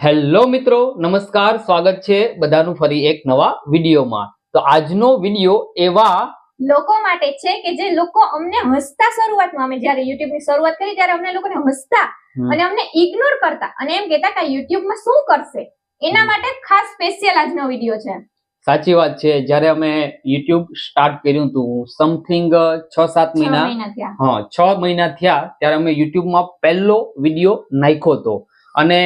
Hello મિત્રો નમસ્કાર સ્વાગત છે બધાનું ફરી એક નવા વિડીયોમાં. તો આજનો વીડિયો એવા લોકો માટે છે કે જે લોકો અમને હસતા શરૂઆતમાં અમે જ્યારે યુટ્યુબની શરૂઆત કરી ત્યારે અમને લોકોને હસતા અને અમને ઇગ્નોર કરતા અને એમ કહેતા કે યુટ્યુબમાં શું કરશે? એના માટે ખાસ સ્પેશિયલ આજનો વીડિયો છે. સાચી વાત છે. જ્યારે અમે યુટ્યુબ સ્ટાર્ટ કર્યું હતું સમથિંગ છ સાત મહિના. મહિના હા છ મહિના થયા ત્યારે અમે યુટ્યુબમાં પહેલો વીડિયો નાખ્યો હતો. અને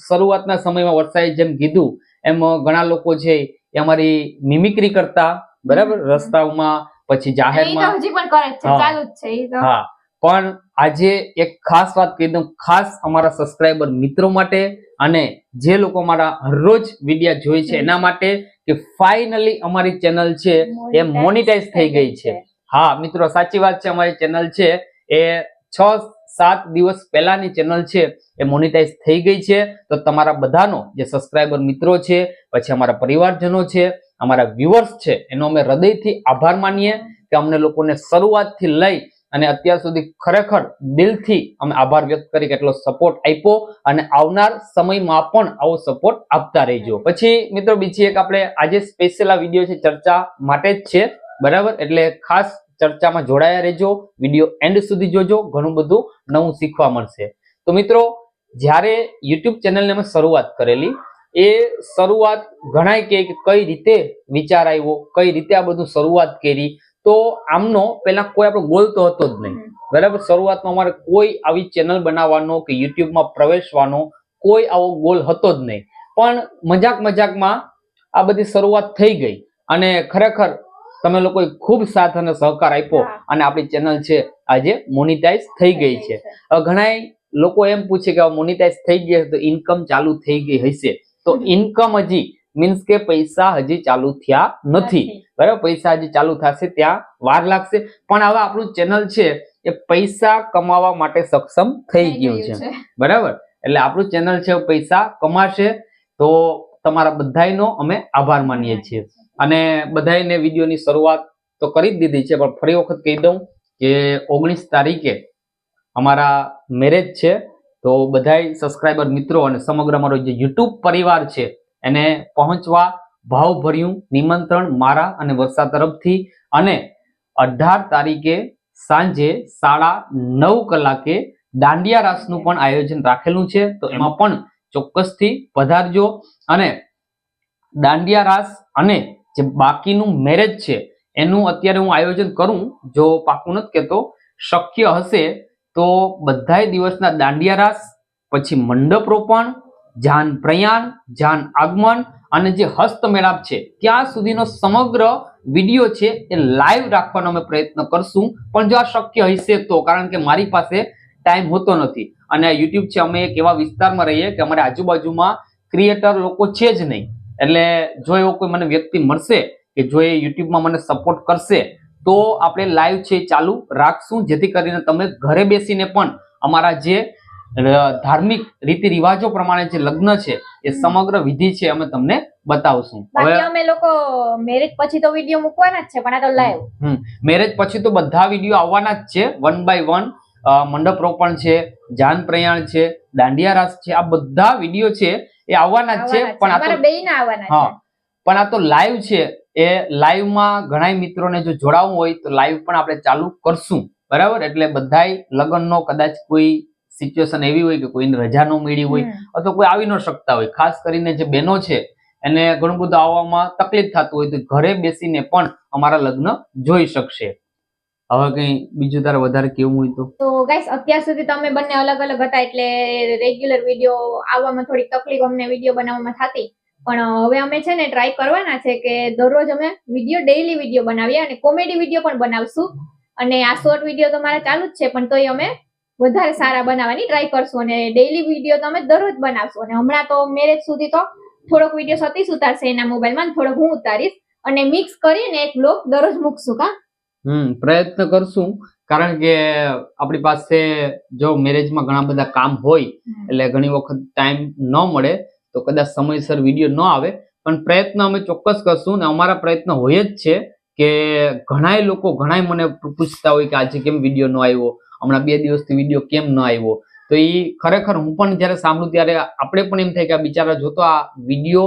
શરૂઆતના સમયમાં વરસાદ જેમ કીધું એમ ઘણા લોકો છે એ અમારી મિમિક્રી કરતા બરાબર. રસ્તાઓમાં પછી જાહેરમાં. હજી પણ કરે છે ચાલુ જ છે એ તો. હા. પણ આજે એક ખાસ વાત કહી દઉં ખાસ અમારા સબસ્ક્રાઇબર મિત્રો માટે અને જે લોકો અમારા હરરોજ વિડીયા જોઈ છે એના માટે કે ફાઇનલી અમારી ચેનલ છે એ મોનિટાઈઝ થઈ ગઈ છે. હા મિત્રો સાચી વાત છે અમારી ચેનલ છે એ છ સાત દિવસ પહેલાની ચેનલ છે, એ મોનિટાઈઝ થઈ ગઈ છે. તો તમારા બધાનો જે સબસ્ક્રાઇબર મિત્રો છે, પછી અમારા પરિવારજનો છે, અમારા વ્યુઅર્સ છે, એનો અમે હૃદયથી આભાર માનીએ કે અમને લોકોને શરૂઆતથી લઈ અને અત્યાર સુધી ખરેખર દિલથી અમે આભાર વ્યક્ત કરી કે એટલો સપોર્ટ આપ્યો અને આવનાર સમયમાં પણ આવો સપોર્ટ આપતા રહેજો. પછી મિત્રો બીજી એક આપણે આજે સ્પેશિયલ આ વીડિયો છે ચર્ચા માટે જ છે, બરાબર? એટલે ખાસ ચર્ચામાં જોડાયા રહેજો વીડિયો એન્ડ સુધી જોજો ઘણું બધું નવું શીખવા મળશે. તો મિત્રો જ્યારે યુટ્યુબ ચેનલને અમે શરૂઆત કરેલી એ શરૂઆત ઘણાય કે કઈ રીતે વિચાર આવ્યો કઈ રીતે આ બધું શરૂઆત કરી તો આમનો પહેલા કોઈ આપણો ગોલ તો હતો જ નહીં. બરાબર? શરૂઆતમાં અમારે કોઈ આવી ચેનલ બનાવવાનો કે યુટ્યુબમાં પ્રવેશવાનો કોઈ આવો ગોલ હતો જ નહીં. પણ મજાક મજાકમાં આ બધી શરૂઆત થઈ ગઈ. અને ખરેખર તમે લોકોએ ખૂબ સાથ અને સહકાર આપ્યો અને આપણી ચેનલ છે આજે મોનિટાઈઝ થઈ ગઈ છે. ઘણા લોકો એમ પૂછે કે મોનિટાઈઝ થઈ ગઈ તો ઇન્કમ ચાલુ થઈ ગઈ હશે. તો ઇન્કમ હજી મીન્સ કે પૈસા હજી ચાલુ થયા નથી. બરાબર? પૈસા હજી ચાલુ થશે ત્યાં વાર લાગશે. પણ હવે આપણું ચેનલ છે એ પૈસા કમાવા માટે સક્ષમ થઈ ગયું છે. બરાબર? એટલે આપણું ચેનલ છે પૈસા કમાશે તો તમારા બધાયનો અમે આભાર માનીએ છીએ. અને બધાને વિડીયોની શરૂઆત તો કરી જ દીધી છે પણ ફરી વખત કહી દઉં કે ઓગણીસ તારીખે અમારા મેરેજ છે તો બધાય સબસ્ક્રાઇબર મિત્રો અને સમગ્ર અમારો જે યુટ્યુબ પરિવાર છે એને પહોંચવા ભાવભર્યું નિમંત્રણ મારા અને વર્ષા તરફથી. અને અઢાર તારીખે સાંજે સાડા નવ કલાકે દાંડિયા રાસનું પણ આયોજન રાખેલું છે તો એમાં પણ ચોક્કસથી પધારજો. અને દાંડિયા રાસ અને જે બાકીનું મેરેજ છે, એનું અત્યારે હું આયોજન કરું, જો પાકું નથી કહેતો, શક્ય હશે તો બધાય દિવસના દાંડિયા રાસ, પછી મંડપ રોપણ, જાન પ્રયાણ, જાન આગમન અને જે હસ્તમેળાપ છે, ત્યાં સુધીનો સમગ્ર વીડિયો છે એ લાઈવ રાખવાનો અમે પ્રયત્ન કરશું. પણ જો આ શક્ય હશે તો, કારણ કે મારી પાસે ટાઈમ હોતો નથી. અને યુટ્યુબ છે, અમે એક એવા વિસ્તારમાં રહીએ કે અમારી આજુબાજુમાં ક્રિએટર લોકો છે જ નહીં. એટલે જો એવો કોઈ મને વ્યક્તિ મળશે કે જો એ યુટ્યુબમાં મને સપોર્ટ કરશે તો આપણે લાઈવ છે ચાલુ રાખશું. જેથી કરીને તમે ઘરે બેસીને પણ અમારા જે ધાર્મિક રીતિ રિવાજો પ્રમાણે જે લગ્ન છે એ સમગ્ર વિધિ છે અમે તમને બતાવશું. હવે અમે લોકો મેરેજ પછી તો વીડિયો મૂકવાના જ છે પણ આ તો લાઈવ મેરેજ પછી તો બધા વીડિયો આવવાના જ છે વન બાય વન મંડપ રોપણ છે જાન પ્રયાણ છે દાંડિયા રાસ છે આ બધા વીડિયો છે એ આવવાના જ છે પણ આ તો હા. પણ આ તો લાઈવ છે. એ લાઈવમાં ઘણા મિત્રોને જો જોડાવવું હોય તો લાઈવ પણ આપણે ચાલુ કરશું. બરાબર? એટલે બધાય લગ્નનો કદાચ કોઈ સિચ્યુએશન એવી હોય કે કોઈને રજા ન મળી હોય અથવા કોઈ આવી ન શકતા હોય. ખાસ કરીને જે બહેનો છે એને ઘણું બધું આવવામાં તકલીફ થતું હોય તો ઘરે બેસીને પણ અમારા લગ્ન જોઈ શકશે. હવે કઈ બીજું તારે વધારે કેવું હોય તો? તો ગાઈસ અત્યાર સુધી તમે બંને અલગ અલગ હતા એટલે રેગ્યુલર વીડિયો આવવામાં થોડીક તકલીફ અમને વીડિયો બનાવવામાં થતી. પણ હવે અમે છે ને ટ્રાય કરવાના છે કે દરરોજ અમે વીડિયો ડેઈલી વીડિયો બનાવીએ અને કોમેડી વીડિયો પણ બનાવશું. અને આ શોર્ટ વીડિયો તો મારા ચાલુ જ છે, પણ તોય અમે વધારે સારા બનાવવાની ટ્રાય કરશું. અને ડેઈલી વીડિયો તો અમે દરરોજ બનાવશું. અને હમણાં તો મેરેજ સુધી તો થોડોક વીડિયો સતીશ ઉતારશે એના મોબાઈલમાં થોડોક હું ઉતારીશ. અને મિક્સ કરીને એક બ્લોગ દરરોજ મૂકશું, કા? હમ પ્રયત્ન કરશું. કારણ કે આપણી પાસે જો મેરેજમાં ઘણા બધા કામ હોય એટલે ઘણી વખત ટાઈમ ન મળે તો કદાચ સમયસર વીડિયો ન આવે. પણ પ્રયત્ન અમે ચોક્કસ કરશું ને અમારા પ્રયત્ન હોય જ છે કે ઘણાય લોકો ઘણાય મને પૂછતા હોય કે આજે કેમ વીડિયો ન આવ્યો? હમણાં બે દિવસથી વીડિયો કેમ ન આવ્યો? તો એ ખરેખર હું પણ જ્યારે સાંભળું ત્યારે આપણે પણ એમ થાય કે આ બિચારા જોતો આ વીડિયો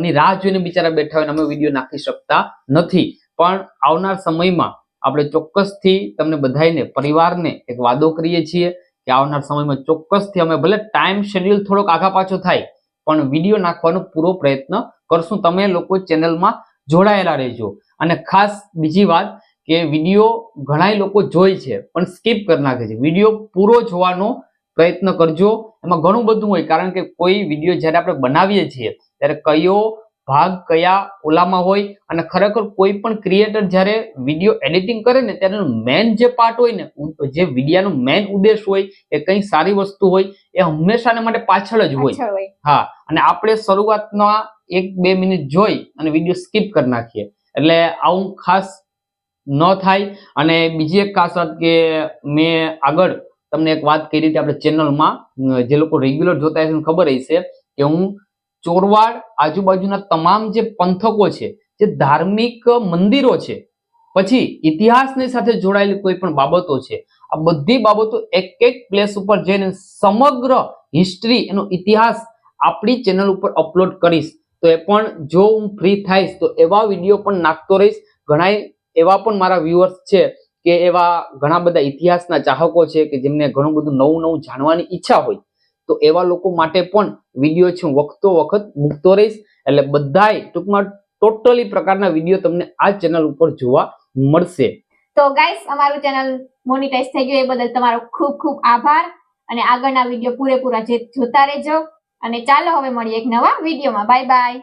ની રાહ જોઈને બિચારા બેઠા હોય અમે વીડિયો નાખી શકતા નથી. પણ આવનાર સમયમાં આપણે ચોક્કસથી તમને બધાને પરિવારને એક વાદો કરીએ છીએ કે આવનાર સમયમાં ચોક્કસથી અમે ભલે ટાઈમ શેડ્યુલ થોડોક આગા પાછો થાય, પણ વીડિયો નાખવાનો પૂરો પ્રયત્ન કરશું. તમે લોકો ચેનલમાં જોડાયેલા રહેજો. અને ખાસ બીજી વાત કે વીડિયો ઘણા લોકો જોઈ છે, પણ સ્કીપ કરી નાખે છે. વીડિયો પૂરો જોવાનો પ્રયત્ન કરજો. એમાં ઘણું બધું હોય, કારણ કે કોઈ વીડિયો જ્યારે આપણે બનાવીએ છીએ, ત્યારે કયો ભાગ કયા ઓલામાં હોય અને ખરેખર કોઈ પણ ક્રિએટર જ્યારે વીડિયો એડિટિંગ કરે ને ત્યારે મેન જે પાર્ટ હોય ને જે વિડીયાનો મેન ઉદ્દેશ હોય એ કંઈ સારી વસ્તુ હોય એ હંમેશાને માટે પાછળ જ હોય. હા અને આપણે શરૂઆતમાં એક બે મિનિટ જોઈ અને વીડિયો સ્કીપ કરી નાખીએ. એટલે આવું ખાસ ન થાય. અને બીજી એક ખાસ વાત કે મેં આગળ તમને એક વાત કરી હતી આપણે ચેનલમાં જે લોકો રેગ્યુલર જોતા હશે ખબર હશે કે હું ચોરવાડ આજુબાજુના તમામ જે પંથકો છે, જે ધાર્મિક મંદિરો છે, પછી ઇતિહાસની સાથે જોડાયેલી કોઈ પણ બાબતો છે, આ બધી બાબતો એક એક પ્લેસ ઉપર જઈને સમગ્ર હિસ્ટ્રી એનો ઇતિહાસ આપણી ચેનલ ઉપર અપલોડ કરીશ. તો એ પણ જો હું ફ્રી થઈશ, તો એવા વીડિયો પણ નાખતો રહીશ. ઘણા એવા પણ મારા વ્યુઅર્સ છે કે એવા ઘણા બધા ઇતિહાસના ચાહકો છે કે જેમને ઘણું બધું નવું નવું જાણવાની ઈચ્છા હોય. તો એવા લોકો માટે પણ વીડિયો છે વખતો વખત મૂકતો રહીશ. એટલે બધાય ટૂંકમાં ટોટલી પ્રકારના વીડિયો તમને આ ચેનલ ઉપર જોવા મળશે. તો ગાઈસ અમારું ચેનલ મોનિટાઈઝ થઈ ગયું. એ બદલ તમારો ખૂબ ખૂબ આભાર. અને આગળના વીડિયો પૂરેપૂરા જોતા રહેજો. અને ચાલો હવે મળીએ એક નવા વિડીયોમાં બાય બાય